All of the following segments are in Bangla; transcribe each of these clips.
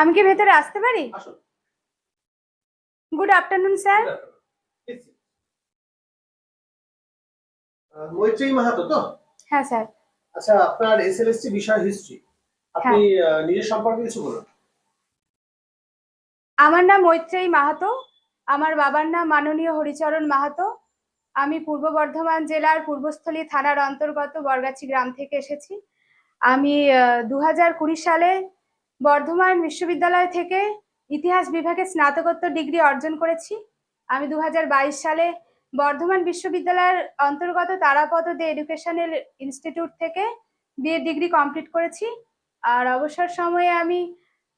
আমি কি ভেতরে আসতে পারি? Good afternoon sir Maitreyee Mahato তো? হ্যাঁ স্যার আচ্ছা আপনার এসএলএসটি বিষয় হিস্ট্রি আপনি নিজের সম্পর্কে কিছু বলুন। আমার নাম মৈত্রেয়ী মাহাতো। আমার বাবার নাম মাননীয় হরিচরণ মাহাতো। আমি পূর্ব বর্ধমান জেলার পূর্বস্থলী থানার অন্তর্গত বরগাছি গ্রাম থেকে এসেছি। আমি দু হাজার কুড়ি সালে বর্ধমান বিশ্ববিদ্যালয় থেকে ইতিহাস বিভাগে স্নাতকোত্তর ডিগ্রি অর্জন করেছি। আমি দু হাজার বাইশ সালে বর্ধমান বিশ্ববিদ্যালয়ের অন্তর্গত তারাপদ দে এডুকেশনাল ইনস্টিটিউট থেকে বিএড ডিগ্রি কমপ্লিট করেছি। আর অবসর সময়ে আমি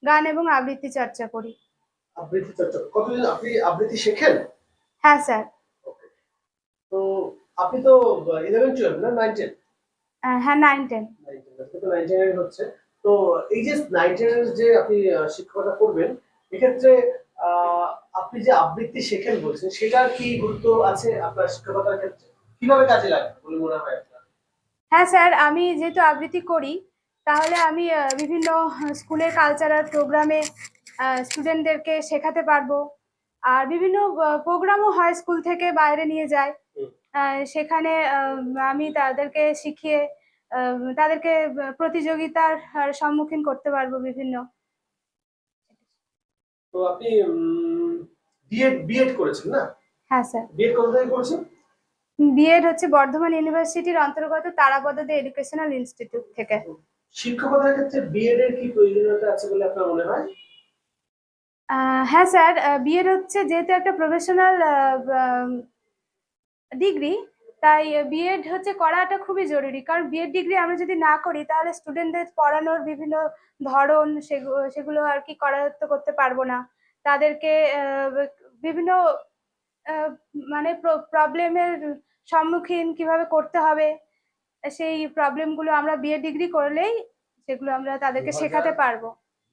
গান এবং আবৃত্তি চর্চা করি। আবৃত্তি চর্চা কতদিন আপনি আবৃত্তি শেখেন? হ্যাঁ স্যার। তো আপনি তো ইলেভেন টুয়েলভ না নাইন টেন আহ, হ্যাঁ নাইন টেন তো নাইন টেনের হচ্ছে। তো এই যে নাইন টেনের যে আপনি শিক্ষকতা করবেন এক্ষেত্রে আপনি যে আবৃত্তি শেখেন বলছেন সেটার কি গুরুত্ব আছে আপনার শিক্ষকতার ক্ষেত্রে? কীভাবে কাজে লাগে বলে মনে হয় আপনার? হ্যাঁ স্যার আমি যেহেতু আবৃত্তি করি তাহলে আমি বিভিন্ন স্কুলের কালচারাল প্রোগ্রামে স্টুডেন্টদেরকে শেখাতে পারব। আর বিভিন্ন প্রোগ্রামও হয় স্কুল থেকে বাইরে নিয়ে যায়। সেখানে আমি তাদেরকে শিখিয়ে তাদেরকে প্রতিযোগিতার সম্মুখীন করতে পারব বিভিন্ন। তো আপনি বিএড বিএড করেছেন না? হ্যাঁ স্যার। বিএড কোথা থেকে করেছেন? বিএড হচ্ছে বর্ধমান ইউনিভার্সিটির অন্তর্গত তারাপদ দে এডুকেশনাল ইনস্টিটিউট থেকে শিক্ষকতার ক্ষেত্রে বিএড এর কি প্রয়োজনীয়তা আছে বলে আপনার মনে হয়? হ্যাঁ স্যার। বিএড হচ্ছে যেহেতু একটা প্রফেশনাল ডিগ্রি তাই বিএড হচ্ছে করাটা খুবই জরুরি। কারণ বিএড ডিগ্রি আমরা যদি না করি তাহলে স্টুডেন্টদের পড়ানোর বিভিন্ন ধরন সেগুলো আর কি করায়ত্ত করতে পারব না। তাদেরকে বিভিন্ন মানে প্রবলেমের সম্মুখীন কীভাবে করতে হবে সেই প্রবলেমগুলো আমরা বিএড ডিগ্রি করলেই সেগুলো আমরা তাদেরকে শেখাতে পারব।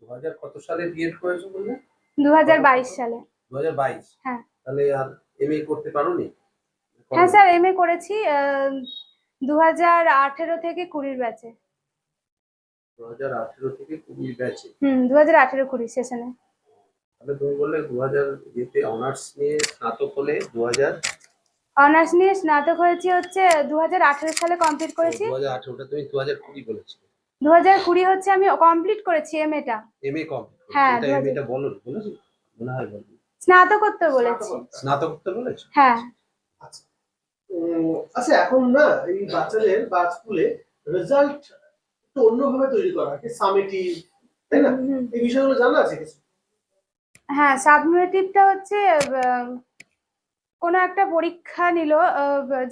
দু হাজার কত সালে বিএড করেছ বললে? দু হাজার বাইশ সালে। দু হাজার বাইশ? হ্যাঁ। তাহলে আর এম এ করতে পারোনি? হ্যাঁ স্যার এম এ করেছি দু হাজার আঠেরো থেকে কুড়ির ব্যাচে দু হাজার আঠেরো থেকে কুড়ি ব্যাচে হুম দু হাজার আঠেরো কুড়ি সেশনে তাহলে তুমি বললে দু হাজার ইয়েতে অনার্স নিয়ে স্নাতক হলে দু হাজার অনার্স নিয়ে স্নাতক হয়েছি হচ্ছে দু হাজার আঠেরো সালে কমপ্লিট করেছি। দু হাজার আঠেরোটা তুমি দু হাজার কুড়ি বলেছিলে। দু হাজার কুড়ি হচ্ছে আমি কমপ্লিট করেছি এম এটা এম এ কম হ্যাঁ, এম এটা বলো বলেছি মনে হয় বলো। স্নাতকোত্তর বলেছি। স্নাতকোত্তর বলেছ? হ্যাঁ। আচ্ছা। আচ্ছা এখন না এই বাচ্চাদের বা স্কুলে রেজাল্ট একটু অন্যভাবে তৈরি করা হয় সামেটিভ তাই না? এই বিষয়গুলো জানা আছে কিছু? হ্যাঁ সাবমিটিভটা হচ্ছে কোনো একটা পরীক্ষা নিল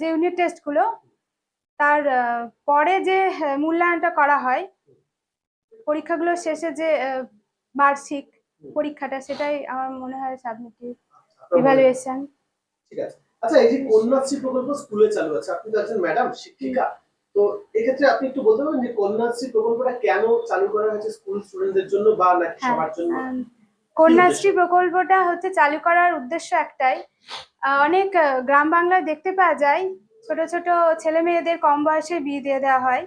যে ইউনিট টেস্টগুলো তার পরে যে মূল্যায়নটা করা হয় পরীক্ষাগুলো শেষে যে বার্ষিক পরীক্ষাটা সেটাই আমার মনে হয় সাবমিটিভ আপনার মনে- ইভালুয়েশন ঠিক আছে। আচ্ছা এই যে কন্যাশ্রী প্রকল্প স্কুলে চালু আছে আপনি তো একজন ম্যাডাম শিক্ষিকা। তো এক্ষেত্রে আপনি একটু বলতে পারবেন যে কন্যাশ্রী প্রকল্পটা কেন চালু করা হয়েছে স্কুল স্টুডেন্টদের জন্য বা নাকি হ্যাঁ, সবার জন্য? কন্যাশ্রী প্রকল্পটা হচ্ছে চালু করার উদ্দেশ্য একটাই। অনেক গ্রাম বাংলায় দেখতে পাওয়া যায় ছোট ছোট ছেলে মেয়েদের কম বয়সে বিয়ে দিয়ে দেওয়া হয়।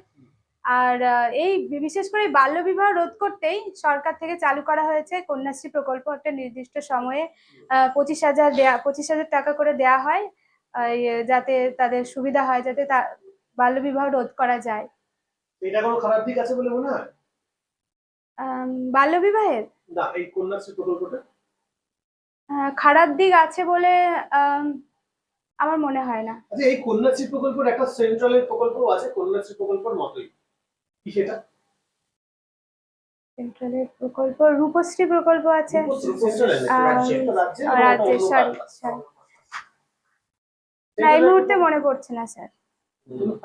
আর এই বিশেষ করে বাল্যবিবাহ রোধ করতেই সরকার থেকে চালু করা হয়েছে কন্যাশ্রী প্রকল্প একটা নির্দিষ্ট সময়ে পঁচিশ হাজার দেয়া পঁচিশ হাজার টাকা করে দেয়া হয় ইয়ে, যাতে তাদের সুবিধা হয় যাতে তা বাল্যবিবাহ রোধ করা যায়। এটা কোনো খারাপ দিক আছে বলে মনে হয়? আম, বাল্যবিবাহের? না এই কন্যাশ্রী প্রকল্পটা? আহ, খারাপ দিক আছে বলে আম, আমার মনে হয় না। আচ্ছা এই কন্যাশ্রী প্রকল্পের একটা সেন্ট্রালের প্রকল্প আছে কন্যাশ্রী প্রকল্পের মতোই। কি সেটা? সেন্ট্রালের প্রকল্প রূপশ্রী প্রকল্প আছে। রাজ্যের। না এই মুহূর্তে মনে পড়ছে না স্যার।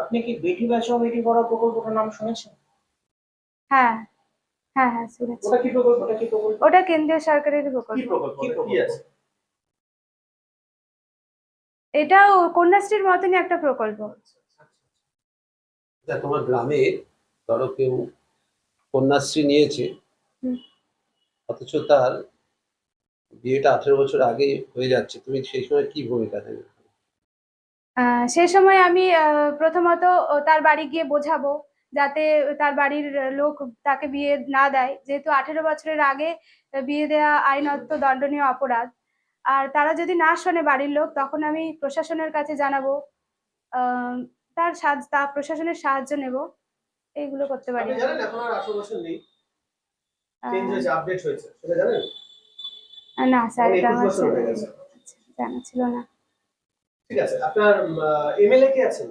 আপনি কি বেটি বাঁচাও বেটি পড়াও প্রকল্পটার নাম শুনেছেন? হ্যাঁ হ্যাঁ হ্যাঁ শুনেছি। ওটা কি প্রকল্প? ওটা কি প্রকল্প? ওটা কেন্দ্রীয় সরকারের কি প্রকল্প? প্রকল্প কি কি আছে। এটাও কন্যাশ্রীর মতনই একটা প্রকল্প। আচ্ছা তোমার গ্রামে ধরো কেউ কন্যাশ্রী নিয়েছে। অথচ তার বিয়েটা আঠেরো বছর আগে হয়ে যাচ্ছে তুমি সেই সময় কি ভূমিকা নেবে? সেই সময় আমি প্রথমত তার বাড়ি গিয়ে বোঝাবো যাতে তার বাড়ির লোক তাকে বিয়ে না দেয়। যেহেতু আঠেরো বছরের আগে বিয়ে দেওয়া আইনত দণ্ডনীয় অপরাধ। আর তারা যদি না শোনে বাড়ির লোক তখন আমি প্রশাসনের কাছে জানাব আহ, তার প্রশাসনের সাহায্য নেব। এইগুলো করতে পারি। আপনি জানেন এখন আর আঠারো বছর নেই। চেঞ্জ হয়েছে আপডেট হয়েছে। সেটা জানেন? না স্যার এটা আমার গেছে। জানা ছিল না। ঠিক আছে আপনার এমএলএ কে আছেন?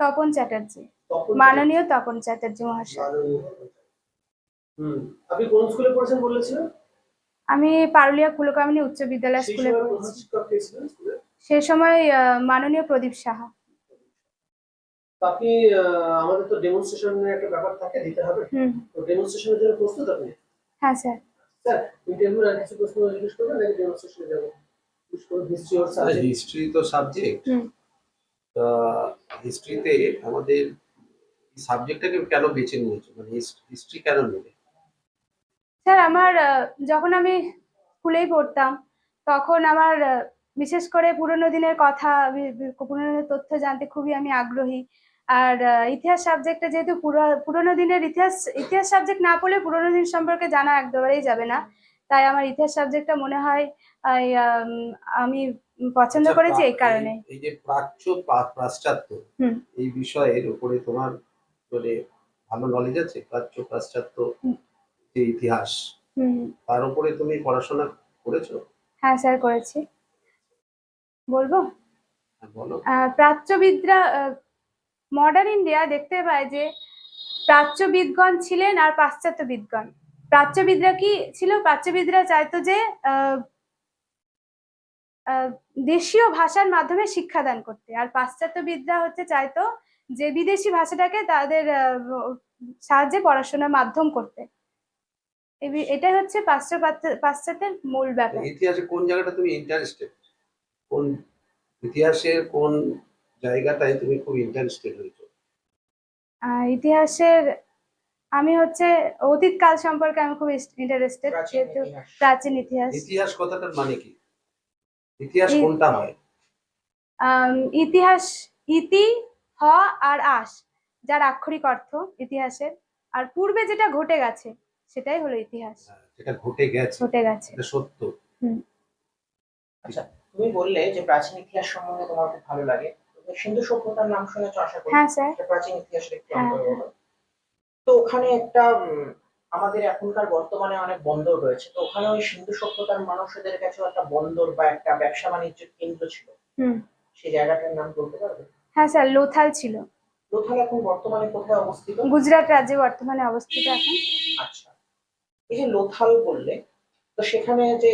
তপন চ্যাটার্জি। মাননীয় তপন চ্যাটার্জি মহাশয়। হুম আপনি কোন স্কুলে পড়েছেন বলেছিলেন? আমি পারুলিয়া কুলকামিনী উচ্চ বিদ্যালয় স্কুলে পড়েছি। সে সময় মাননীয় প্রদীপ সাহা। আপনি আহ, আমাদের তো ডেমনস্ট্রেশনের একটা ব্যাপার থাকে দিতে হবে। তো ডেমনস্ট্রেশনের জন্য প্রস্তুত আপনি? হ্যাঁ স্যার। স্যার ইন্টারভিউর আর কিছু প্রশ্ন জিজ্ঞেস করবেন নাকি ডেমনস্ট্রেশনে যাব? হিস্ট্রি ওর সাবজেক্ট হিস্ট্রি তো সাবজেক্ট হিস্ট্রিতে আমাদের সাবজেক্টটাকে কেন বেছে নিয়েছো? মানে হিস্ট্রি কেন নেবে স্যার আমার আহ, যখন আমি স্কুলেই পড়তাম তখন আমার বিশেষ করে পুরোনো দিনের কথা পুরোনো দিনের তথ্য জানতে খুবই আমি আগ্রহী। আর ইতিহাস সাবজেক্টটা যেহেতু পুরা- পুরোনো দিনের ইতিহাস ইতিহাস সাবজেক্ট না পড়লে পুরোনো দিন সম্পর্কে জানা একবারেই যাবে না। তাই আমার ইতিহাস সাবজেক্টটা মনে হয় আমি পছন্দ আচ্ছা, করেছি এই কারণে। এই- যে প্রাচ্য পাশ্চাত্য হুম। এই বিষয়ের উপরে তোমার মানে ভালো নলেজ আছে? প্রাচ্য পাশ্চাত্য যে ইতিহাস হুম। তার উপরে তুমি পড়াশোনা করেছ? হ্যাঁ স্যার করেছি। বলব? হ্যাঁ, বলো। প্রাচ্যবিদরা মডার্ন ইন্ডিয়া দেখতে পায় যে প্রাচ্যবিদগণ ছিলেন আর পাশ্চাত্যবিদগণ। প্রাচ্যবিদরা কি ছিল? প্রাচ্যবিদরা চাইতো যে দেশীয় ভাষার মাধ্যমে শিক্ষাদান করতে। আর পাশ্চাত্যবিদরা হচ্ছে চাইতো যে বিদেশি ভাষাটাকে তাদের সাহায্যে পড়াশোনার মাধ্যম করতে। এটাই হচ্ছে পাশ্চাত্য, পাশ্চাত্যের মূল ব্যাপার। ইতিহাসে কোন জায়গাটা তুমি ইন্টারেস্টেড কোন ইতিহাসের কোন জায়গাটায় তুমি খুব ইন্টারেস্টেড হয়েছো? আহ, ইতিহাসের আমি হচ্ছে অতীত কাল সম্পর্কে আমি খুব ইন্টারেস্টেড প্রাচীন যেহেতু ইতিহাস। প্রাচীন ইতিহাস। ইতিহাস কথাটার মানে কি? ইতিহাস কোনটা হয়? ইতিহাস ইতি হ আর আস যার আক্ষরিক অর্থ ইতিহাসের। আর পূর্বে যেটা ঘটে গেছে সেটাই হলো ইতিহাস। যেটা ঘটে গেছে ঘটে গেছে। এটা সত্য। আচ্ছা তুমি বললে যে প্রাচীন ইতিহাস সম্বন্ধে তোমার খুব ভালো লাগে। সিন্ধু সভ্যতার নাম শুনেছো আশা করি। হ্যাঁ স্যার। প্রাচীন ইতিহাসের একটু হ্যাঁ, অন্তর্গত তো ওখানে একটা আমাদের এখনকার বর্তমানে অনেক বন্দর রয়েছে। তো ওখানে ওই সিন্ধু সভ্যতার মানুষদের কাছেও একটা বন্দর বা একটা ব্যবসা বাণিজ্যের কেন্দ্র ছিল। হুম। সেই জায়গাটার নাম বলতে পারবে? হ্যাঁ স্যার লোথাল ছিল। লোথাল এখন বর্তমানে কোথায় অবস্থিত? গুজরাট রাজ্যে বর্তমানে অবস্থিত এখন। আচ্ছা। এই যে লোথাল বললে তো সেখানে যে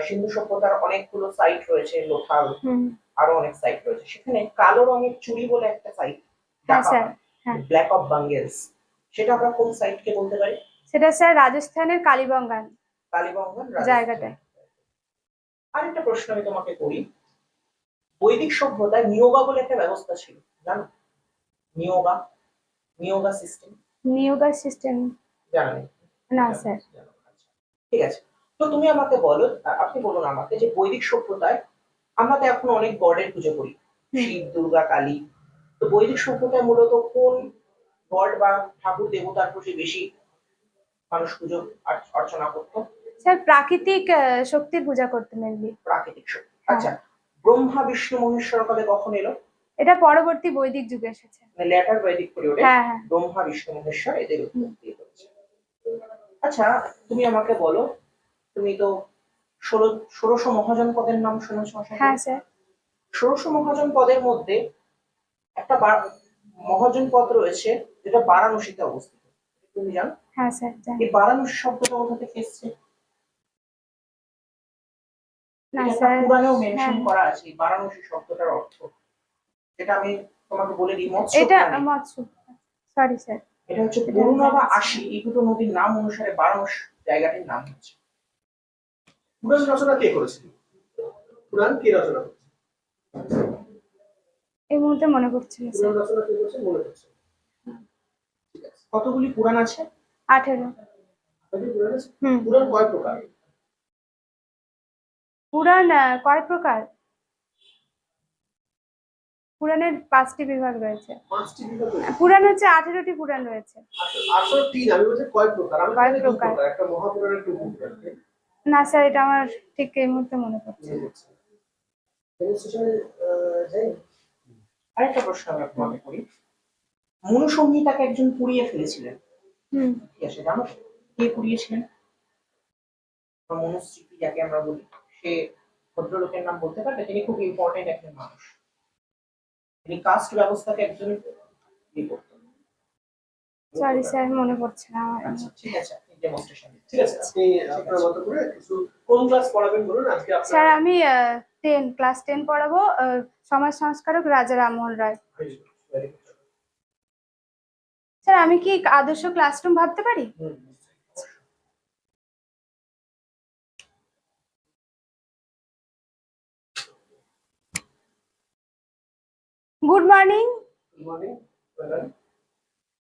সিন্ধু সভ্যতার অনেকগুলো সাইট রয়েছে লোথাল হুম। আরও অনেক সাইট রয়েছে। সেখানে কালো রঙের চুড়ি বলে একটা site sir. Black of bangles সেটা আমরা কোন সাইটকে বলতে পারি? সেটা স্যার রাজস্থানের কালীবঙ্গান কালীবঙ্গন জায়গাটায়। আরেকটা প্রশ্ন আমি তোমাকে করি। বৈদিক সভ্যতায় নিয়োগা বলে একটা ব্যবস্থা ছিল জানো? নিয়োগা নিয়োগা সিস্টেম নিয়োগার সিস্টেম জানা না স্যার। আচ্ছা। ঠিক আছে। তো তুমি আমাকে বলো আপনি বলুন আমাকে যে বৈদিক সভ্যতায় আমরা তো এখন অনেক গডের পুজো করি। শিব দুর্গা কালী। তো বৈদিক সভ্যতায় মূলত কোন গড বা ঠাকুর দেবতার প্রতি বেশি মানুষ পুজো অর্চনা করতো? স্যার প্রাকৃতিক শক্তির পূজা করতে মেনলি প্রাকৃতিক শক্তি। আচ্ছা ব্রহ্মা বিষ্ণু মহেশ্বর কবে কখন এলো? এটা পরবর্তী বৈদিক যুগে এসেছে। মানে লেটার বৈদিক পিরিয়ডে হ্যাঁ হ্যাঁ। ব্রহ্মা বিষ্ণু মহেশ্বর এদের উৎপত্তি হয়েছে। আচ্ছা তুমি আমাকে বলো তুমি তো ষোলো ষোড়শ মহাজন পদের নাম শুনেছো হ্যাঁ স্যার। ষোড়শ মহাজন পদের মধ্যে একটা মহাজন পদ রয়েছে যেটা বারাণসীতে অবস্থিত। তুমি জানো হ্যাঁ স্যার এই বারাণসী শব্দটা কোথা থেকে এসছে? এটা পুরাণেও মেনশন হ্যাঁ। করা আছে বারাণসী শব্দটার অর্থ। যেটা আমি তোমাকে বলে দিই মৎস্য এটা মৎস্য। Sorry sir. এটা হচ্ছে এটা বরুণা বা আশি এই দুটো নদীর নাম অনুসারে বারাণসী জায়গাটির নাম হচ্ছে। পুরাণ রচনা কে করেছিল? পুরাণ কে রচনা করেছে এই মুহূর্তে মনে পড়ছে না পুরাণ রচনা কে করেছে? মনে হচ্ছে কতগুলি পুরাণ আছে? আঠেরো। পুরাণ কয় প্রকার? পুরাণ কয় প্রকার? পুরাণের পাঁচটি বিভাগ রয়েছে। পুরাণ হচ্ছে আঠেরোটি পুরাণ রয়েছে। আঠারো- আঠারো আমি বলছি কয় প্রকার? আমি কয় প্রকার? একটা মহাপুরাণ একটা উপপুরাণ না স্যার এটা আমার ঠিক এই মুহূর্তে মনে পড়ছে। আরেকটা প্রশ্ন আমি আপনাকে করি। মনুসংহিতাকে একজন পুড়িয়ে ফেলেছিলেন। হুম। ইতিহাসে জানো? তো? কে পুড়িয়েছিলেন? মনুস্মৃতি যাকে আমরা বলি সে ভদ্রলোকের নাম বলতে পারবে? তিনি খুব ইম্পর্টেন্ট একজন মানুষ। তিনি কাস্ট ব্যবস্থাকে একজন করতেন সরি স্যার মনে পড়ছে না আমার। আচ্ছা ঠিক আছে। ডেমনস্ট্রেশন ঠিক আছে আপনি আপনার মতো করে কিছু কোন ক্লাস পড়াবেন বলুন? আজকে আপনার স্যার আমি টেন ক্লাস টেন পড়াবো সমাজ সংস্কারক রাজা রামমোহন রায়. স্যার আমি কি আদর্শ ক্লাসরুম ভাবতে পারি? Good morning.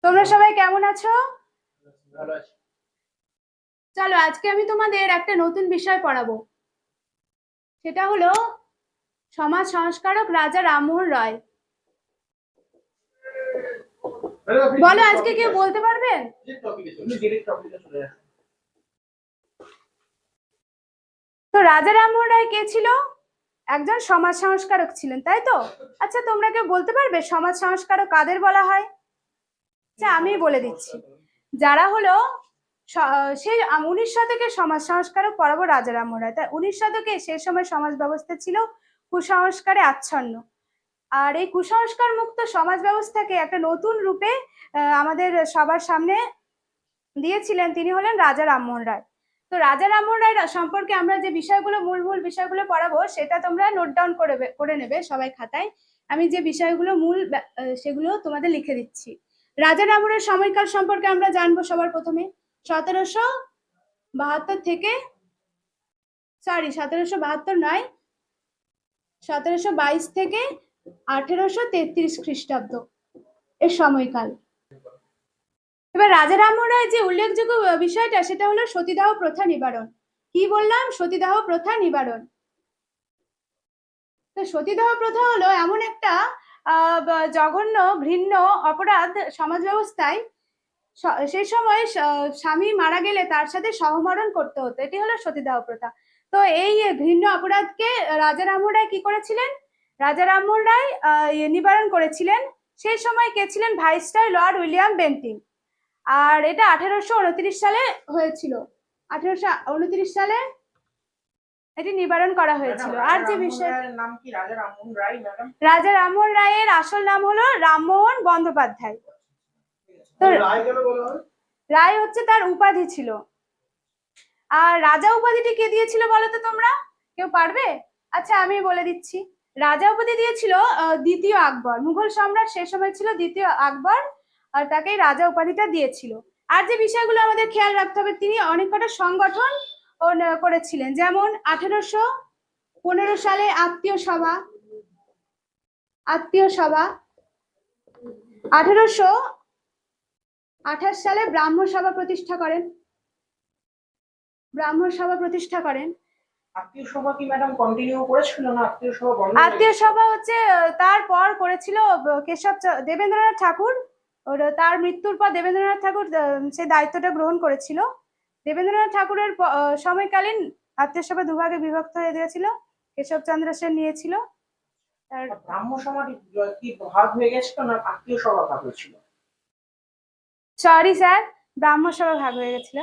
তোমরা সবাই কেমন আছো ভালো আছে। চলো, আজকে আমি তোমাদের একটা নতুন বিষয় পড়াবো। সেটা হলো সমাজ সংস্কারক রাজা রামমোহন রায়। বলো, আজকে কেউ বলতে পারবেন তো রাজা রামমোহন রায় কে ছিল? একজন সমাজ সংস্কারক ছিলেন, তাই তো? আচ্ছা তোমরা কেউ বলতে পারবে? সমাজ সংস্কারক কাদের বলা হয়? আচ্ছা আমি বলে দিচ্ছি। যারা হলো স- সেই উনিশ শতকে সমাজ, সংস্কারক পড়াবো রাজা রামমোহন রায় তাই উনিশ শতকে সে সময় সমাজ ব্যবস্থা ছিল কুসংস্কারে আচ্ছন্ন। আর এই কুসংস্কার মুক্ত সমাজ ব্যবস্থাকে একটা নতুন রূপে আমাদের সবার সামনে দিয়েছিলেন তিনি হলেন রাজা রামমোহন রায় তো রাজা রামমোহন রায় সম্পর্কে আমরা যে বিষয়গুলো, মূল মূল বিষয়গুলো পড়াবো, সেটা তোমরা নোট ডাউন করে করে নেবে সবাই খাতায়। আমি যে বিষয়গুলো মূল সেগুলো তোমাদের লিখে দিচ্ছি। রাজা রামমোহনের সময়কাল সম্পর্কে আমরা জানব সবার প্রথমে। সতেরোশো বাহাত্তর থেকে সরি সতেরোশো বাহাত্তর নয়, সতেরোশো বাইশ থেকে আঠেরোশো তেত্রিশ খ্রিস্টাব্দ এর সময়কাল। এবার রাজা রামমোহন যে উল্লেখযোগ্য বিষয়টা, সেটা হলো সতীদাহ প্রথা নিবারণ। কি বললাম? সতীদাহ প্রথা নিবারণ। তো সতীদাহ প্রথা হলো এমন একটা জঘন্য, ঘৃণ্য অপরাধ সমাজ ব্যবস্থায় স- সেই সময় স্বামী মারা গেলে তার সাথে সহমরণ করতে হতো। এটি হলো সতীদাহ প্রথা। তো এই ঘৃণ্য অপরাধকে রাজা রামমোহন রায় কি করেছিলেন? রাজা রামমোহন রায় ইয়ে নিবারণ করেছিলেন। সেই সময় কে ছিলেন? Viceroy lord William Bentinck. আর এটা আঠেরোশো উনত্রিশ সালে হয়েছিল। আঠেরোশো উনত্রিশ সালে এটি নিবারণ করা হয়েছিল। আর যে বিষয় রায়ের নাম কি? রাজা রামমোহন রায় রাজা রামমোহন রায়ের আসল নাম হলো রামমোহন বন্দ্যোপাধ্যায়। তো রায় হচ্ছে তার উপাধি ছিল। আর রাজা উপাধিটি কে দিয়েছিল বলো তো তোমরা? কেউ পারবে? আচ্ছা আমি বলে দিচ্ছি। রাজা উপাধি দিয়েছিল দ্বিতীয় আকবর। মুঘল সম্রাট সে সময় ছিল দ্বিতীয় আকবর আর তাকে রাজা উপাধিটা দিয়েছিল। আর যে বিষয়গুলো আমাদের খেয়াল রাখতে হবে তিনি অনেক কটা সংগঠন করেছিলেন। যেমন আঠেরোশো পনেরো সালে আত্মীয় সভা। আত্মীয় সভা। আঠেরোশো আঠাশ সালে ব্রাহ্ম সভা প্রতিষ্ঠা করেন। ব্রাহ্ম সভা প্রতিষ্ঠা করেন। আত্মীয় সভা কি ম্যাডাম কন্টিনিউ করেছিল না আত্মীয় সভা বন্ধ আত্মীয় সভা হচ্ছে তারপর করেছিল কেশব দেবেন্দ্রনাথ ঠাকুর। ওর তার মৃত্যুর পর দেবেন্দ্রনাথ ঠাকুর সে দায়িত্বটা গ্রহণ করেছিল। দেবেন্দ্রনাথ ঠাকুরের সময়কালীন আত্মীয় সভা দুভাগে বিভক্ত হয়ে গিয়েছিল। কেশব চন্দ্র সেন নিয়েছিল। ব্রাহ্ম সমাজ কি ভাগ হয়ে গেছিল না আত্মীয় সভা ভাগ হয়েছিল? সরি স্যার ব্রাহ্ম সভা ভাগ হয়ে গেছিল।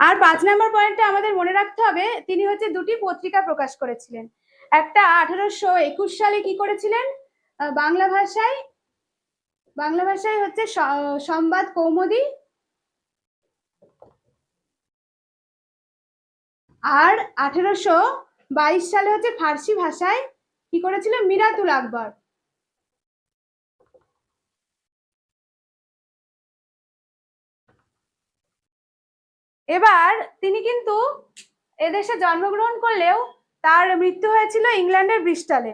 আর পাঁচ নম্বর পয়েন্টটা আমাদের মনে রাখতে হবে তিনি হচ্ছে দুটি পত্রিকা প্রকাশ করেছিলেন। একটা আঠারোশো একুশ সালে কি করেছিলেন? বাংলা ভাষায় বাংলা ভাষায় হচ্ছে সংবাদ কৌমুদি। আর আঠেরোশো বাইশ সালে হচ্ছে ফার্সি ভাষায় কি করেছিল মিরাতুল আকবর। এবার তিনি কিন্তু এদেশে জন্মগ্রহণ করলেও তার মৃত্যু হয়েছিল ইংল্যান্ডের ব্রিস্টলে।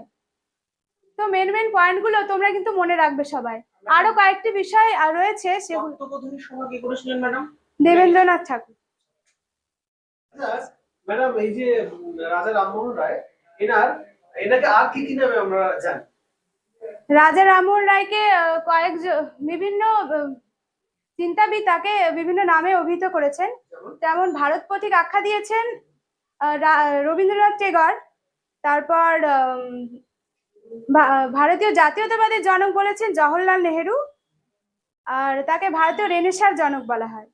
তো মেন মেন পয়েন্টগুলো তোমরা কিন্তু মনে রাখবে সবাই। আরও কয়েকটি বিষয় আর রয়েছে সেগুলো দেবেন্দ্রনাথ ঠাকুর। আচ্ছা, ম্যাডাম এই যে রাজা রামমোহন রায় এনার এনাকে আর কি কি নামে আমরা জানি? রাজা রামমোহন রায়কে কয়েক বিভিন্ন চিন্তাবিদ তাকে বিভিন্ন নামে অভিহিত করেছেন। যেমন? ভারত পথিক আখ্যা দিয়েছেন রবীন্দ্রনাথ টেগর। তারপর ভারতীয় জাতীয়তাবাদের জনক বলেছেন জওহরলাল নেহেরু। আর তাকে ভারতীয় রেনেসার জনক বলা হয়।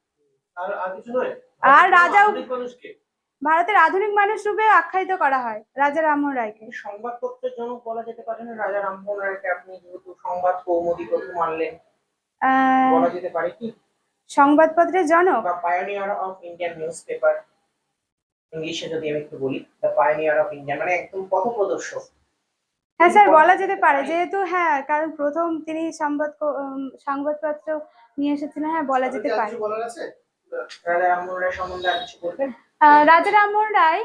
আর রাজা- মানুষকে? ভারতের আধুনিক মানুষ রূপে আখ্যায়িত করা হয় রাজা রামমোহন রায়কে। সংবাদপত্রের জনক বলা যেতে পারে না রাজা রামমোহন রায়কে আপনি যেহেতু সংবাদ কৌমুদি প্রথম আনলেন আহ, বলা যেতে পারে কি? সংবাদপত্রের জনক। বা pioneer of Indian newspaper ইংলিশে যদি আমি একটু বলি দ্য পায়োনিয়ার অফ ইন্ডিয়া মানে একদম পথপ্রদর্শক। হ্যাঁ স্যার বলা যেতে পারে যেহেতু হ্যাঁ কারণ প্রথম তিনি সংবাদ সংবাদপত্র নিয়ে এসেছিলেন হ্যাঁ বলা যেতে পারে। রাজা রামমোহন রায় সম্বন্ধে আর কিছু বলবেন? রাজা রামমোহন রায়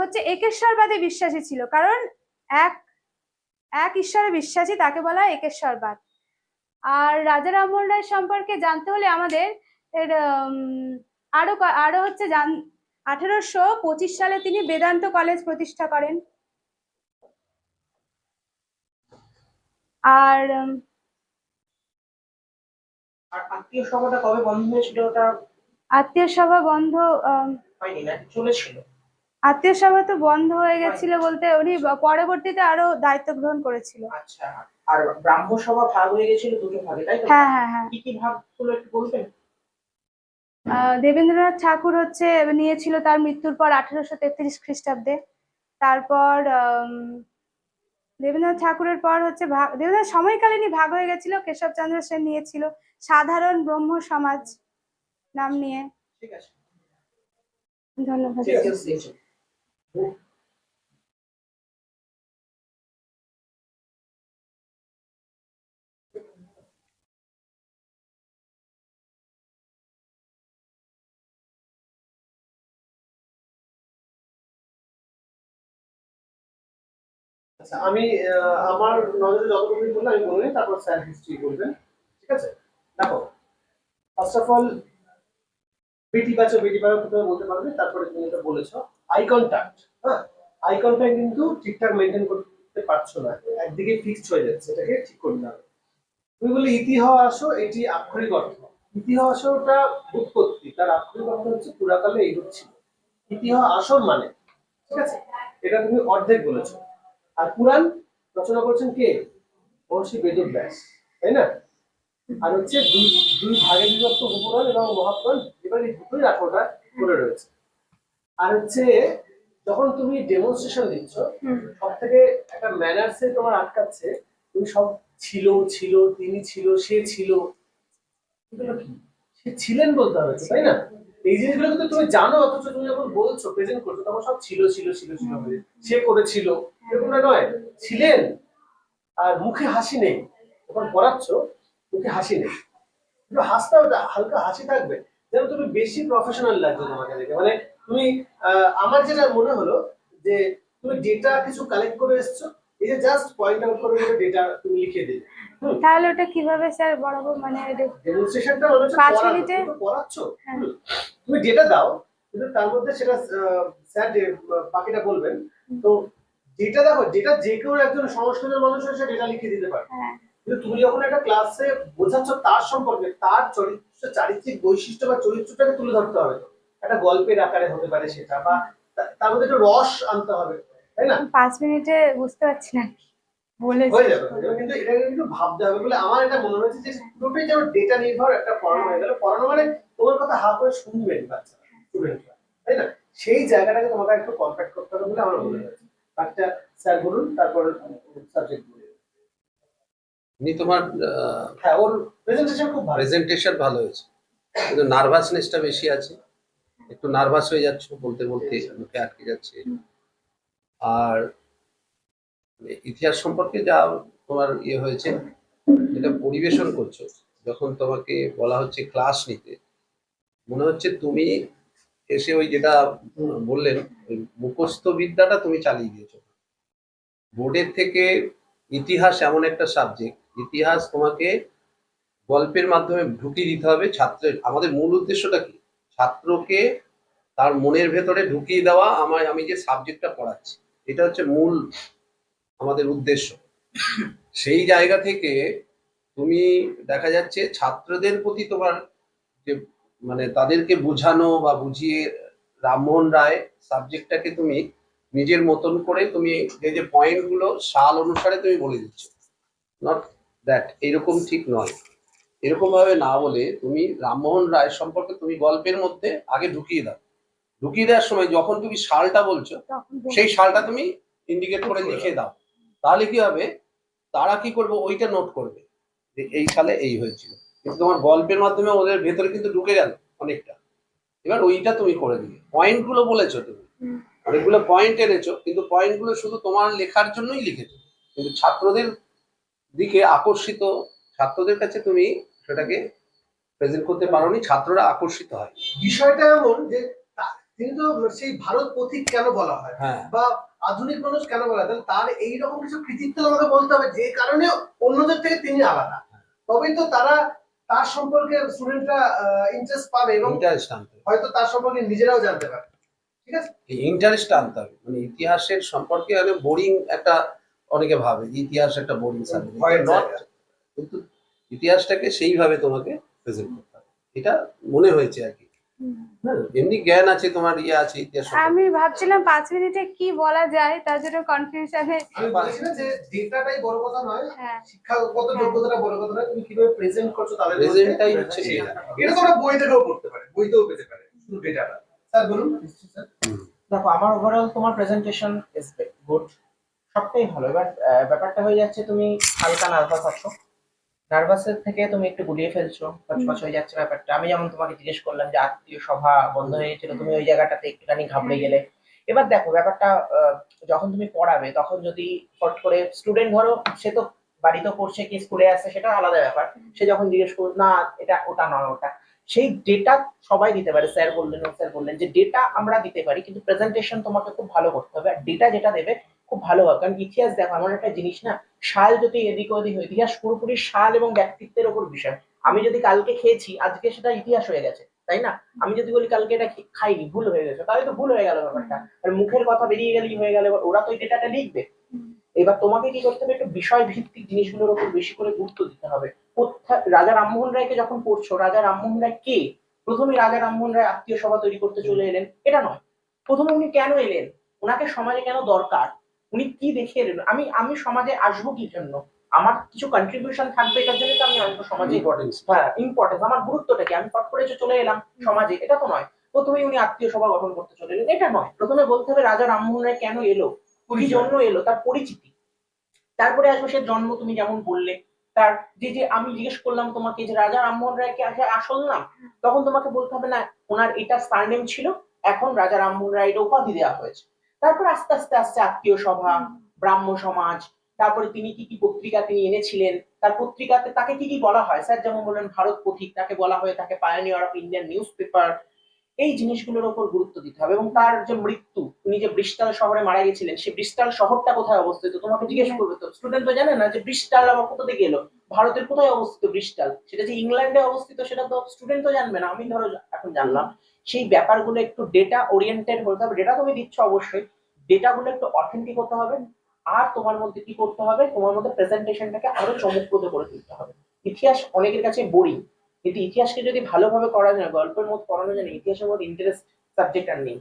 হচ্ছে একেশ্বরবাদে বিশ্বাসী ছিল। কারণ এক এক ঈশ্বরে বিশ্বাসী তাকে বলা হয় একেশ্বরবাদ। আর রাজা রামমোহন রায় সম্পর্কে জানতে হলে আমাদের এর আরও আরও হচ্ছে জান আঠেরোশো পঁচিশ সালে তিনি বেদান্ত কলেজ প্রতিষ্ঠা করেন। আর আর আত্মীয় সভাটা কবে বন্ধ হয়েছিল ওটা? আত্মীয় সভা বন্ধ আহ, হয়নি না? চলেছিল। আত্মীয় সভা তো বন্ধ হয়ে গেছিল বলতে উনি পরবর্তীতে আরও দায়িত্ব গ্রহণ করেছিল। আচ্ছা আর ব্রাহ্ম সভা ভাগ হয়ে গেছিল দুটো ভাগে তাই তো? হ্যাঁ হ্যাঁ হ্যাঁ। কি কি ভাগগুলো একটু বলবেন? দেবেন্দ্রনাথ ঠাকুর হচ্ছে নিয়েছিল তার মৃত্যুর পর আঠারোশো তেত্রিশ খ্রিস্টাব্দে। তারপর দেবেন্দ্রনাথ ঠাকুরের পর হচ্ছে দেবেন্দ্রনাথ সময়কালীনই ভাগ হয়ে গেছিল কেশবচন্দ্র সেন নিয়েছিল। সাধারণ ব্রহ্ম সমাজ নাম নিয়ে। ঠিক আছে। ধন্যবাদ। আচ্ছা আমি আহ, আমার নজরে যতটুকু বললাম আমি বলে তারপর স্যার হিস্ট্রি বলবেন ঠিক আছে? দেখো ফার্স্ট অফ অল বেটি বাঁচো বেটি পড়াও প্রথমে বলতে পারবে, তারপরে তুমি এটা বলেছ। আই কন্ট্যাক্ট হ্যাঁ? আই কন্ট্যাক্ট কিন্তু ঠিকঠাক মেনটেন করতে পারছ না। একদিকে ফিক্সড হয়ে যাচ্ছে, এটাকে ঠিক করতে হবে। তুমি বলে ইতিহাসও এটি আক্ষরিক অর্থ। ইতিহাসটা উৎপত্তি, তার আক্ষরিক অর্থ হচ্ছে পুরাকালে এই ছিল। ইতিহাস মানে ঠিক আছে? এটা তুমি অর্ধেক বলেছ। আর পুরাণ রচনা করেছেন কে? মহর্ষি বেদব্যাস, তাই না? আর হচ্ছে দুই দুই ভাগে বিভক্ত উপপুরাণ এবং মহাপুরাণ এবার এই দুটোই আঠারোটা করে রয়েছে। আর হচ্ছে যখন তুমি ডেমনস্ট্রেশন দিচ্ছ সব থেকে একটা ম্যানার্সে তোমার আটকাচ্ছে তুমি সব ছিল ছিল তিনি ছিল সে ছিল। এগুলো কি? সে ছিলেন বলতে হবে তাই না? এই জিনিসগুলো কিন্তু তুমি জানো অথচ তুমি যখন বলছো প্রেজেন্ট করছ তখন সব ছিল ছিল ছিল ছিল সে করেছিল। এরকমটা নয়। ছিলেন আর মুখে হাসি নেই। যখন পড়াচ্ছ মুখে হাসি নেই একটু হাসতে হবে হালকা হাসি থাকবে যেন তুমি বেশি প্রফেশনাল লাগছে তোমাকে দেখে। মানে তুমি আমার যেটা মনে হলো যে তুমি ডেটা কিছু কালেক্ট করে এসছো এই যে জাস্ট পয়েন্ট আউট করে ডেটা তুমি লিখে দিলে। তাহলে ওটা কীভাবে স্যার বরাবর মানে ডেমনস্ট্রেশনটা মনে হচ্ছে পাঁচ মিনিটে? তুমি তো পড়াচ্ছ? হ্যাঁ। তুমি ডেটা দাও কিন্তু তার মধ্যে সেটা স্যার বাকিটা বলবেন তো ডেটা দেখো যেটা যে কেউ একজন সংস্কৃতের মানুষ হয়ে সে ডেটা লিখে দিতে পারে হ্যাঁ। কিন্তু তুমি যখন একটা ক্লাসে বোঝাচ্ছ তার সম্পর্কে তার চরিত্র চারিত্রিক বৈশিষ্ট্য বা চরিত্রটাকে তুলে ধরতে হবে। একটা গল্পের আকারে হতে পারে সেটা বা তার মধ্যে একটা রস আনতে হবে তাই না? পাঁচ মিনিটে বুঝতে পারছি না বলে হয়ে যাবে কিন্তু এটা কিন্তু ভাবতে হবে বলে আমার এটা মনে হয়েছে যে পুরোটাই যেন ডেটা নির্ভর একটা পড়ানো হয়ে গেল। পড়ানো মানে তোমার কথা হা করে শুনবেন বাচ্চারা স্টুডেন্টরা তাই না? সেই জায়গাটাকে তোমাকে একটু কম্প্যাক্ট করতে হবে বলে আমার মনে হয়েছে। একটা স্যার বলুন তারপর সাবজেক্ট এমনি তোমার হ্যাঁ ওর প্রেজেন্টেশন খুব ভালো। প্রেজেন্টেশন ভালো হয়েছে। কিন্তু নার্ভাসনেসটা বেশি আছে। একটু নার্ভাস হয়ে যাচ্ছ বলতে বলতে মুখে আটকে যাচ্ছে। আর ইতিহাস সম্পর্কে যা তোমার ইয়ে হয়েছে যেটা পরিবেশন করছ। যখন তোমাকে বলা হচ্ছে ক্লাস নিতে মনে হচ্ছে তুমি এসে ওই যেটা বললেন ওই মুখস্থ বিদ্যাটা তুমি চালিয়ে দিয়েছ। বোর্ডের থেকে ইতিহাস এমন একটা সাবজেক্ট ইতিহাস তোমাকে গল্পের মাধ্যমে ঢুকিয়ে দিতে হবে। ছাত্রের, আমাদের মূল উদ্দেশ্যটা কি? ছাত্রকে তার মনের ভেতরে ঢুকিয়ে দেওয়া আমার, আমি যে সাবজেক্টটা পড়াচ্ছি, এটা হচ্ছে মূল আমাদের উদ্দেশ্য। সেই জায়গা থেকে তুমি, দেখা যাচ্ছে ছাত্রদের প্রতি তোমার যে মানে তাদেরকে বোঝানো বা বুঝিয়ে রামমোহন রায় সাবজেক্টটাকে তুমি নিজের মতন করে তুমি যে যে পয়েন্টগুলো সাল অনুসারে তুমি বলে দিচ্ছ। নট দ্যাট এরকম ঠিক নয়। এরকম ভাবে না বলে তুমি রামমোহন রায় সম্পর্কে তুমি গল্পের মধ্যে আগে ঢুকিয়ে দাও। ঢুকিয়ে দেওয়ার সময় যখন তুমি সালটা বলছো সেই সালটা তুমি ইন্ডিকেট করে লিখে দাও। তাহলে কি হবে? তারা কি করবে? ওইটা নোট করবে যে এই সালে এই হয়েছিল। কিন্তু তোমার গল্পের মাধ্যমে ওদের ভেতরে কিন্তু ঢুকে গেল অনেকটা। এবার ওইটা তুমি করে দিলে। পয়েন্টগুলো বলেছ তুমি। হুম। অনেকগুলো পয়েন্ট এনেছো কিন্তু পয়েন্টগুলো শুধু তোমার লেখার জন্যই লিখেছো। কিন্তু ছাত্রদের দিকে আকর্ষিত ছাত্রদের কাছে তুমি সেটাকে প্রেজেন্ট করতে পারোনি ছাত্ররা আকর্ষিত হয়। বিষয়টা এমন যে তিনি তো সেই ভারত পথিক কেন বলা হয়? হ্যাঁ। বা আধুনিক মানুষ কেন বলা হয়? তার এইরকম কিছু কৃতিত্ব আমাকে বলতে হবে যে কারণে অন্যদের থেকে তিনি আলাদা। তবেই তো তারা তার সম্পর্কে স্টুডেন্টরা ইন্টারেস্ট পাবে এবং ইন্টারেস্ট আনতে হয়তো তার সম্পর্কে নিজেরাও জানতে পারে ঠিক আছে? ইন্টারেস্ট আনতে হবে। মানে ইতিহাসের সম্পর্কে বোরিং একটা অনেকে ভাবে যে ইতিহাস একটা বোরিং সাবজেক্ট কিন্তু ইতিহাসটাকে সেইভাবে তোমাকে প্রেজেন্ট করতে হবে। এটা মনে হয়েছে আর কি। হ্যাঁ এমনি জ্ঞান আছে তোমার ইয়ে আছে ইতিহাস আমি ভাবছিলাম পাঁচ মিনিটে কি বলা যায় তার জন্য কনফিউশনে আমি বলেছি যে ডেটাটাই বড় কথা নয় হ্যাঁ। শিক্ষাগত যোগ্যতাটা বড় কথা নয় তুমি কীভাবে প্রেজেন্ট করছ তাদের Present-টাই হচ্ছে এটা তোমরা বই থেকেও পড়তে পারে বইতেও পেতে পারে শুধু ডেটাটা স্যার বলুন। দেখো আমার ওভারঅল তোমার প্রেজেন্টেশন ইজ গুড সবটাই ভালো। এবার ব্যাপারটা হয়ে যাচ্ছে তুমি হালকা নার্ভাস আছো। নার্ভাসের থেকে তুমি একটু গুলিয়ে ফেলছো পচপচ হয়ে যাচ্ছে ব্যাপারটা। আমি যেমন তোমাকে জিজ্ঞেস করলাম যে আত্মীয় সভা বন্ধ হয়ে গেছিল, তুমি ওই জায়গাটাতে একটুখানি ঘাবড়ে গেলে। এবার দেখো ব্যাপারটা যখন তুমি পড়াবে, তখন যদি ফট করে স্টুডেন্ট ধরো, সে তো বাড়িতে পড়ছে কি স্কুলে আসছে সেটা আলাদা ব্যাপার। সে যখন জিজ্ঞেস করবে, না, এটা, ওটা নয়, ওটা। সেই ডেটা সবাই দিতে পারে। স্যার বললেন স্যার বললেন যে ডেটা আমরা দিতে পারি, কিন্তু প্রেজেন্টেশন তোমাকে খুব ভালো করতে হবে। আর ডেটা যেটা দেবে খুব ভালো হয়। কারণ ইতিহাস দেখো এমন একটা জিনিস না সাল যদি এদিক ওদিক হয়, ইতিহাস পুরোপুরি সাল এবং ব্যক্তিত্বের ওপর বিষয়। আমি যদি কালকে খেয়েছি আজকে সেটা ইতিহাস হয়ে গেছে তাই না? আমি যদি বলি কালকে এটা খাইনি ভুল হয়ে গেছে তাহলে তো ভুল হয়ে গেল ব্যাপারটা। আর মুখের কথা বেরিয়ে গেলেই হয়ে গেল এবার ওরা তো এই ডেটাটা লিখবে। এবার তোমাকে কি করতে হবে একটু বিষয় ভিত্তিক জিনিসগুলোর উপর বেশি করে গুরুত্ব দিতে হবে। রাজা রামমোহন রায়কে যখন পড়ছো রাজা রামমোহন রায় কে? প্রথমে রাজা রামমোহন রায় আত্মীয় সভা তৈরি করতে চলে এলেন। এটা নয়। প্রথমে উনি কেন এলেন? ওনাকে সমাজে কেন দরকার? উনি কি দেখে এলেন আমি আমি সমাজে আসব কি জন্য? আমার কিছু কন্ট্রিবিউশন থাকবে এটার জন্য তো আমি আসব সমাজে ইম্পর্টেন্স হ্যাঁ ইম্পর্টেন্স আমার গুরুত্বটা কি? আমি ফট করে চলে এলাম সমাজে এটা তো নয়। প্রথমেই উনি আত্মীয় সভা গঠন করতে চলে এলেন। এটা নয়। প্রথমে বলতে হবে রাজা রামমোহন রায় কেন এলো? কি জন্য এলো? তার পরিচিতি। তারপরে আসবে সে জন্ম তুমি যেমন বললে। তার যে যে আমি জিজ্ঞেস করলাম তোমাকে যে রাজা রামমোহন রায় কি আসে আসল নাম? তখন তোমাকে বলতে হবে না ওনার এটা সারনেম ছিল এখন রাজা রামমোহন রায় এটা উপাধি দেওয়া হয়েছে। তারপর আস্তে আস্তে আস্তে আত্মীয় সভা ব্রাহ্ম সমাজ তারপরে তিনি কি কি পত্রিকা তিনি এনেছিলেন তার পত্রিকাতে তাকে কি কি বলা হয়? স্যার যেমন বললেন ভারত পথিক তাকে বলা হয় তাকে pioneer of Indian newspaper এই জিনিসগুলোর উপর গুরুত্ব দিতে হবে এবং তার যে মৃত্যু উনি যে ব্রিস্টাল শহরে মারা গেছিলেন সেই ব্রিস্টাল শহরটা কোথায় অবস্থিত? তোমাকে জিজ্ঞেস করবে তো। স্টুডেন্ট তো জানে না যে ব্রিস্টাল আবার কোথা থেকে এলো? ভারতের কোথায় অবস্থিত ব্রিস্টাল? সেটা যে ইংল্যান্ডে অবস্থিত সেটা তো স্টুডেন্ট তো জানবে না। আমি ধরো এখন জানলাম। সেই ব্যাপারগুলো একটু ডেটা ওরিয়েন্টেড হতে হবে। ডেটা তুমি দিচ্ছ অবশ্যই। ডেটাগুলো একটু অথেন্টিক হতে হবে আর তোমার মধ্যে কি করতে হবে? তোমার মধ্যে প্রেজেন্টেশনটাকে আরও চমকপ্রদ করে তুলতে হবে। ইতিহাস অনেকের কাছে বোরিং কিন্তু ইতিহাসকে যদি ভালোভাবে করা যায় গল্পের মধ্যে পড়ানো যায় না, ইতিহাসের মধ্যে ইন্টারেস্ট সাবজেক্ট আর নেই।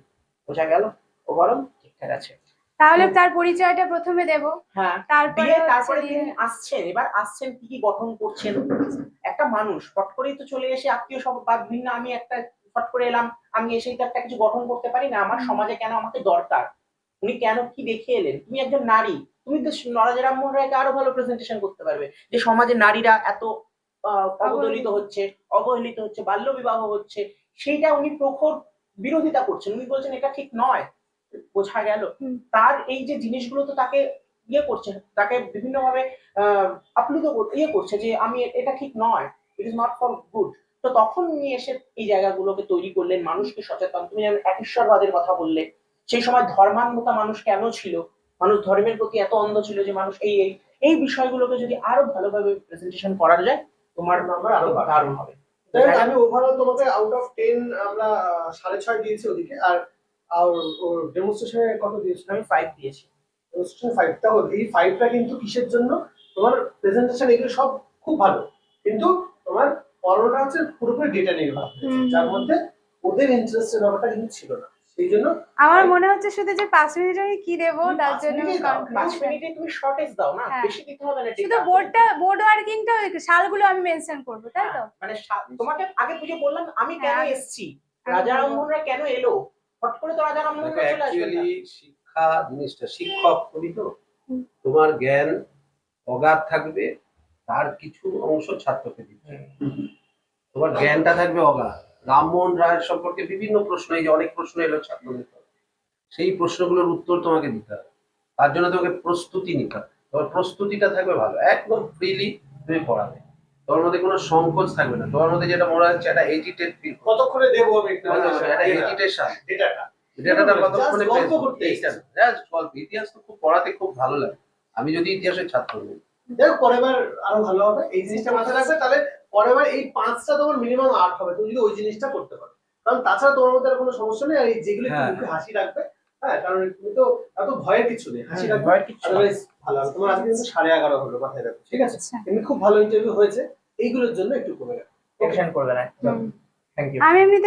বোঝা গেল? ওভারঅল ঠিকঠাক আছে। তাহলে তার পরিচয়টা প্রথমে দেব। হ্যাঁ তারপরে তারপরে তিনি আসছেন এবার আসছেন কি কি গঠন করছেন। একটা মানুষ ফট করেই তো চলে এসে আত্মীয় সব বাদ ভিন্ন আমি একটা ফট করে এলাম আমি এসেই তো একটা কিছু গঠন করতে পারি না আমার সমাজে কেন আমাকে দরকার? উনি কেন কি দেখে এলেন? তুমি একজন নারী তুমি তো নরাজ রামমোহন রায়কে আরও ভালো প্রেজেন্টেশন করতে পারবে। যে সমাজে নারীরা এত অবদলিত হচ্ছে অবহেলিত হচ্ছে বাল্য বিবাহ হচ্ছে সেইটা উনি প্রখর বিরোধিতা করছেন। উনি বলছেন এটা ঠিক নয়। বোঝা গেল। তার এই যে জিনিসগুলো তো তাকে ইয়ে করছে তাকে বিভিন্নভাবে আহ, আপ্লুত ইয়ে করছে যে আমি এটা ঠিক নয়। It is not for good তো তখন উনি এসে এই জায়গাগুলোকে তৈরি করলেন মানুষকে সচেতন। তুমি যেমন একেশ্বরবাদের কথা বললে সেই সময় ধর্মান্ধতা মানুষ কেন ছিল? মানুষ ধর্মের প্রতি এত অন্ধ ছিল যে মানুষ এই এই এই বিষয়গুলোকে যদি আরও ভালোভাবে প্রেজেন্টেশন করা যায় তোমার নাম্বার আরও দারুণ হবে। আমি ওভারঅল তোমাকে আউট অফ টেন আমরা সাড়ে ছয় দিয়েছি ওদিকে। আর আর ওর ডেমনস্ট্রেশনে কত দিয়েছিল আমি ফাইভ দিয়েছি। ডেমনস্ট্রেশন ফাইভটা হল এই ফাইভটা কিন্তু কিসের জন্য? তোমার প্রেজেন্টেশন এগুলো সব খুব ভালো। কিন্তু তোমার পড়ানোটা হচ্ছে পুরোপুরি ডেটা নির্ভর যার মধ্যে ওদের ইন্টারেস্টের ব্যাপারটা কিন্তু ছিল না। সেই জন্য আমার মনে হচ্ছে শুধু যে পাঁচ মিনিট আমি কি দেবো তার জন্য পাঁচ মিনিটে তুমি শর্টেজ দাও না হ্যাঁ। বেশি দিতে হবে না শুধু বোর্ডটা বোর্ড ওয়ার্কিংটা সালগুলো আমি মেনশন করব তাই তো? হ্যাঁ, মানে তোমাকে আগে বুঝে বললাম আমি কেন হ্যাঁ, এসেছি? রাজা রামমোহনরা কেন এলো? হট করে তো রাজা রামমোহনরা চলে আসবে না। শিক্ষা জিনিসটা শিক্ষক তুমি তো তোমার জ্ঞান অগাধ থাকবে তার কিছু অংশ ছাত্রকে হুম। তোমার জ্ঞানটা থাকবে অগাধ। রামমোহন রায়ের সম্পর্কে বিভিন্ন প্রশ্ন এই যে অনেক প্রশ্ন এলো ছাত্রদের। সেই প্রশ্নগুলোর উত্তর তোমাকে দিতে হবে। তার জন্য তোমাকে প্রস্তুতি নিতে হবে। তোমার প্রস্তুতিটা থাকবে ভালো। একদম ফ্রিলি তুমি পড়াবে। তোমার মধ্যে কোনো সংকোচ থাকবে না। তোমার মধ্যে যেটা মনে হচ্ছে একটা এজিটেড ফিল কতক্ষণে দেবো আমি একটা? এজিটেশন ডেটাটা কতক্ষণে গল্প করতে গল্প। ইতিহাস তো খুব পড়াতে খুব ভালো লাগে। আমি যদি ইতিহাসের ছাত্র হই। দেখো পরের বার আরও ভালো হবে। এই জিনিসটা মাথায় রাখবে। তাহলে পরের বার এই পাঁচটা তোমার মিনিমাম আট হবে তুমি যদি ওই জিনিসটা করতে পারো। কারণ তাছাড়া তোমার মধ্যে আর কোনো সমস্যা নেই আর এই যেগুলো একটু হ্যাঁ। মুখে হাসি রাখবে হ্যাঁ কারণ তুমি তো এত ভয়ের কিছু নেই হাসি হুম, রাখবে ভয়ের কিছু ভালো হবে। তোমার আজকে সাড়ে এগারো হলো মাথায় রাখো ঠিক আছে? আচ্ছা। এমনি খুব ভালো ইন্টারভিউ হয়েছে এইগুলোর জন্য একটু কমে রাখো। করে হুম। থ্যাংক ইউ আমি এমনিতে